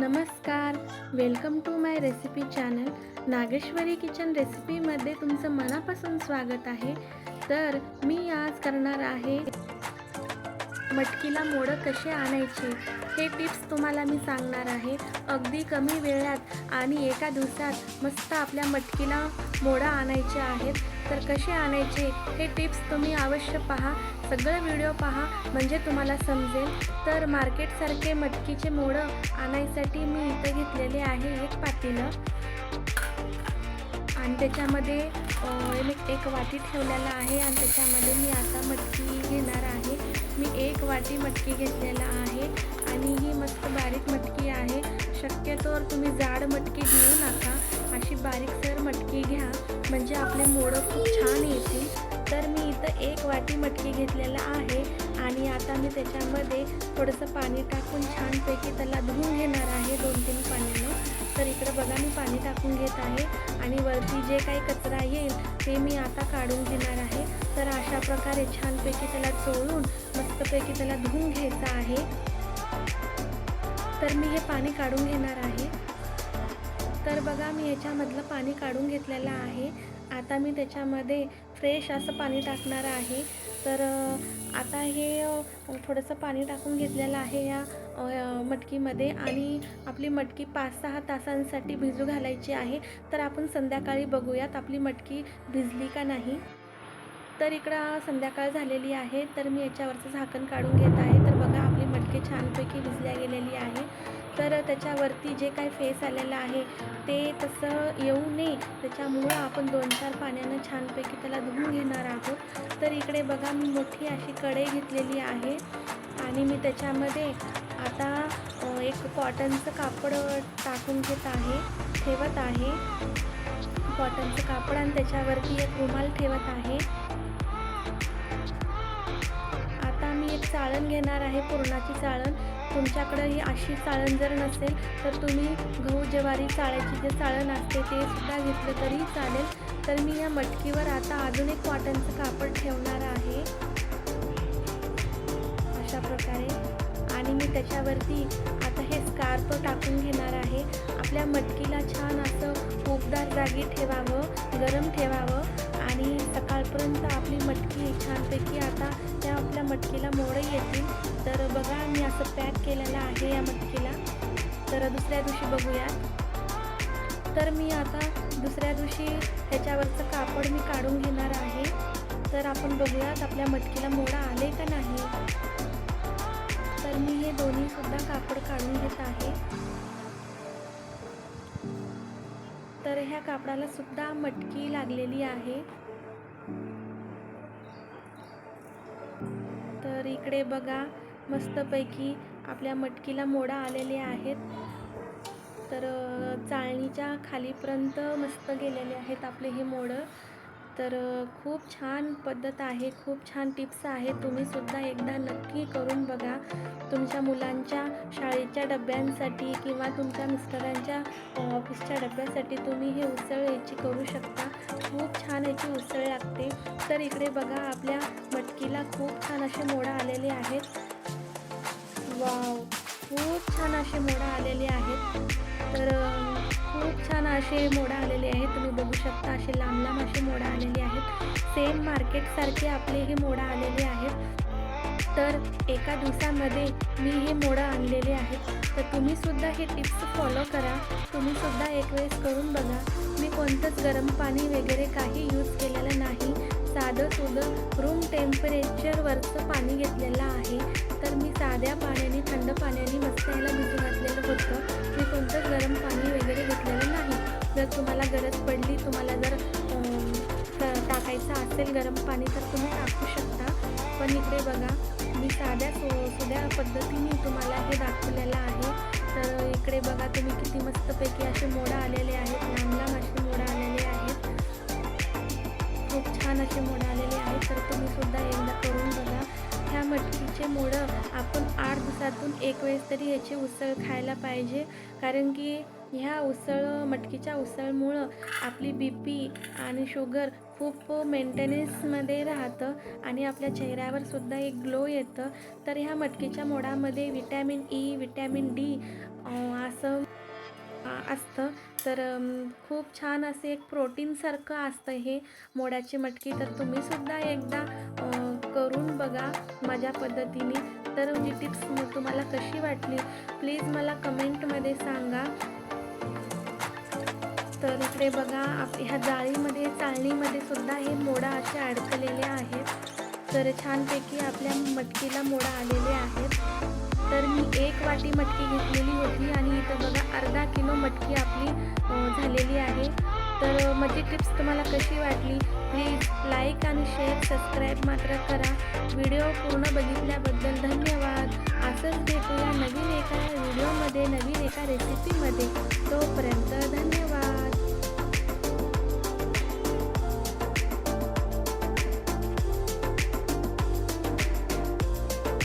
नमस्कार. Welcome to my recipe channel Nageshwari kitchen रेसिपीमध्ये तुमचं मनापासून स्वागत आहे. तर मी आज करणार आहे मटकीला मोडं कसे आणायचे हे टिप्स तुम्हाला मी सांगणार आहे. अगदी कमी वेळात आणि एका दिवसात मस्त आपल्या मटकीला मोडं आणायचे आहेत. तर कसे आणायचे हे टिप्स तुम्ही अवश्य पहा. सगळं व्हिडिओ पहा म्हणजे तुम्हाला समजेल. तर मार्केटसारखे मटकीचे मोडं आणायसाठी मी इथं घेतलेले आहे एक पातेलं. आणि त्याच्यामध्ये एक मी एक वाटी ठेवलेला आहे आणि त्याच्यामध्ये मी आता मटकी घेणार आहे. मी एक वाटी मटकी घेतलेला आहे आणि ही मस्त बारीक मटकी आहे. शक्यतोवर तुम्ही जाड मटकी घेऊ नका. अशी बारीकसर मटकी घ्या. म्हणजे आपले मोडं खूप छान येतील. तर मी इथं एक वाटी मटकी घेतलेला आहे. आणि मी त्याच्यामध्ये थोडंसं पाणी टाकून छानपैकी त्याला धुवून घेणार आहे दोन तीन पाण्यानं. तर इकडं बघा मी पाणी टाकून घेत आहे आणि वरती जे काही कचरा येईल ते मी आता काढून घेणार आहे. तर अशा प्रकारे छानपैकी त्याला चोळून मस्तपैकी त्याला धुवून घ्यायचं आहे. तर मी हे पाणी काढून घेणार आहे. तर बघा मी याच्यामधलं पाणी काढून घेतलेलं आहे. आता मी त्याच्यामध्ये फ्रेश असं पाणी टाकणार आहे. तर आता हे थोडंसं पाणी टाकून घेतलेलं आहे या मटकीमध्ये. आणि आपली मटकी पाच सहा तासांसाठी भिजू घालायची आहे. तर आपण संध्याकाळी बघूयात आपली मटकी भिजली का नाही. तर इकडं संध्याकाळ झालेली आहे तर मी याच्यावरचं झाकण काढून घेत आहे. तर बघा आपली मटकी छानपैकी भिजल्या गेलेली आहे. तर त्याच्यावरती जे काही फेस आलेलं आहे ते तसं येऊ नये. त्याच्यामुळं आपण दोन चार पाण्यानं छानपैकी त्याला धुवून घेणार आहोत. तर इकडे बघा मी मोठी अशी कढई घेतलेली आहे. आणि मी त्याच्यामध्ये आता एक कॉटनचं कापड टाकून घेत आहे ठेवत आहे. कॉटनचं कापड आणि त्याच्यावरती एक रुमाल ठेवत आहे. चाळण घेणार आहे पुरणाची चाळण. तुमच्याकडं ही अशी चाळण जर नसेल तर तुम्ही गहू ज्वारी चाळ्याची जे चाळण असते ते सुद्धा घेतलं तरी चालेल. तर मी या मटकीवर आता अजून एक वाटणचं कापड ठेवणार आहे. अशा प्रकारे. आणि मी त्याच्यावरती आता हे स्कार्फ टाकून घेणार आहे. आपल्या मटकीला छान असं उबदार जागी ठेवावं गरम ठेवावं. सकाळपर्यंत आपली मटकी छानपैकी आता त्या आपल्या मटकीला मोडं येतील. तर बघा मी असं पॅक केलेलं आहे या मटकीला. तर दुसऱ्या दिवशी बघूयात. तर मी आता दुसऱ्या दिवशी ह्याच्यावरचं कापड मी काढून घेणार आहे. तर आपण बघूयात आपल्या मटकीला मोडा आले का नाही. तर मी हे दोन्हीसुद्धा कापड काढून घेत आहे. तर ह्या कापडाला सुद्धा मटकी लागलेली आहे. इकडे बघा मस्तपैकी आपल्या मटकीला मोडा आलेले आहेत. तर चाळणीच्या खालीपर्यंत मस्त गेलेले आहेत आपले हे मोडं. तर खूप छान पद्धत आहे खूप छान टिप्स आहे तुम्ही सुद्धा एकदा नक्की करून बघा. तुमच्या मुलांच्या शाळेच्या डब्यांसाठी किंवा तुमच्या मिस्टरांच्या ऑफिसच्या डब्यासाठी तुम्ही हे उसळ याची करू शकता. खूप छान याची उसळ लागते. तर इकडे बघा आपल्या मटकीला खूप छान असे मोडं आलेले आहेत. खूप छान असे मोडं आलेले आहेत. तर खूप छान असे मोडं आलेले आहेत. तुम्ही बघू शकता असे लांब लांब असे मोडं आलेले आहेत. सेम मार्केटसारखे आपले हे मोडं आलेले आहेत. तर एका दिवसामध्ये मी हे मोडं आणलेले आहेत. तर तुम्हीसुद्धा हे टिप्स फॉलो करा. तुम्ही सुद्धा एक वेळेस करून बघा. मी कोणतंच गरम पाणी वगैरे काही यूज केलेलं नाही. साधं सुधं रूम टेम्परेचरवरचं पाणी घेतलेलं आहे. तर मी साध्या पाण्याने थंड पाण्याने मस्त ह्याला भिजू घातलेलं होतं. मी कोणतंच गरम पाणी वगैरे घेतलेलं नाही. जर तुम्हाला गरज पडली तुम्हाला जर टाकायचं असेल गरम पाणी तर तुम्ही टाकू शकता. पण इकडे बघा मी साध्या सो सुद्या पद्धतीने तुम्हाला हे दाखवलेलं आहे. तर इकडे बघा तुम्ही किती मस्तपैकी असे मोडं आलेले आहेत. लांब लांब असे मोडं आलेले आहेत खूप छान असे मोडं आलेले आहेत. तर तुम्ही सुद्धा एकदा करून बघा. ह्या मटकीचे मोडं आपण आठ दिवसातून एक वेळेस तरी ह्याचे उसळ खायला पाहिजे. कारण की ह्या उसळ मटकीच्या उसळमुळं आपली बी पी आणि शुगर खूप मेंटेनन्समध्ये राहतं आणि आपल्या चेहऱ्यावर सुद्धा एक ग्लो येतं. तर ह्या मटकीच्या मोडामध्ये विटॅमिन ई विटॅमिन डी असं असतं. तर खूप छान असे एक प्रोटीनसारखं असतं हे मोडाची मटकी. तर तुम्हीसुद्धा एकदा करून बघा माझ्या पद्धतीने. तर ही टिप्स तुम्हाला कशी वाटली? प्लीज मला कमेंटमध्ये सांगा. तर इकडे बघा आप ह्या जाळीमध्ये चाळणीमध्ये सुद्धा हे मोडा असे अडकलेले आहेत. तर छानपैकी आपल्या मटकीला मोडा आलेले आहेत. तर मी एक वाटी मटकी घेतलेली होती आणि इथं बघा अर्धा किलो मटकी आपली झालेली आहे. तर माझी टिप्स तुम्हाला कशी वाटली? प्लीज लाईक आणि शेअर सबस्क्राईब मात्र करा. व्हिडिओ पूर्ण बघितल्याबद्दल धन्यवाद. असंच भेटूया नवीन एका व्हिडिओमध्ये नवीन एका रेसिपीमध्ये. तोपर्यंत धन्यवाद.